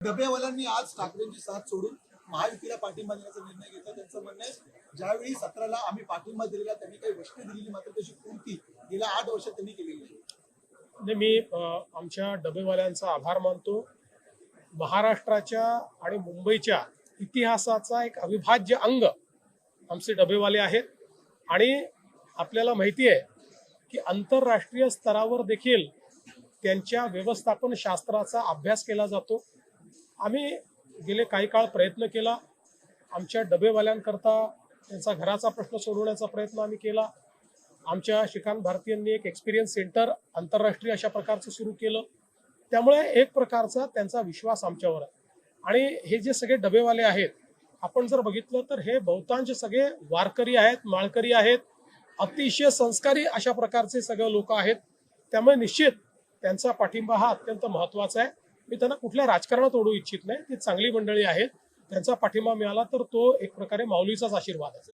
डबेवाल्यांनी आज ठाकरेंची साथ सोडून महायुतीला पाठिंबा देण्याचा निर्णय घेतला. त्यांचं म्हणणं आहे ज्यावेळी सत्राला आम्ही पाठिंबा दिलेला त्यांनी काही गोष्टी दिलेली मात्र तशी पूर्ती गेल्या आठ वर्षात त्यांनी केलेली आहे म्हणजे मी आमच्या डबेवाल्यांचा आभार मानतो. महाराष्ट्राच्या आणि मुंबईच्या इतिहासाचा एक अविभाज्य अंग आमचे डबेवाले आहेत. आणि आपल्याला माहिती आहे की आंतरराष्ट्रीय स्तरावर देखील त्यांच्या व्यवस्थापन शास्त्राचा अभ्यास केला जातो. आम्ही गेले काही काळ प्रयत्न केला. आमच्या डबेवाल्यांकरता त्यांचा घराचा प्रश्न सोडवण्याचा प्रयत्न आम्ही केला. आमच्या श्रीकांत भारतीयांनी एक एक्सपिरियन्स सेंटर आंतरराष्ट्रीय अशा प्रकारचं सुरू केलं. त्यामुळे एक प्रकारचा त्यांचा विश्वास आमच्यावर आहे. आणि हे जे सगळे डबेवाले आहेत आपण जर बघितलं तर हे बहुतांश सगळे वारकरी आहेत माळकरी आहेत अतिशय संस्कारी अशा प्रकारचे सगळे लोक आहेत. त्यामुळे निश्चित त्यांचा पाठिंबा हा अत्यंत महत्त्वाचा आहे. मी त्यांना कुठल्या राजकारणात ओढू इच्छित नाही. ती चांगली मंडळी आहेत. त्यांचा पाठिंबा मिळाला तर तो एक प्रकारे माऊलीचाच आशीर्वाद आहे.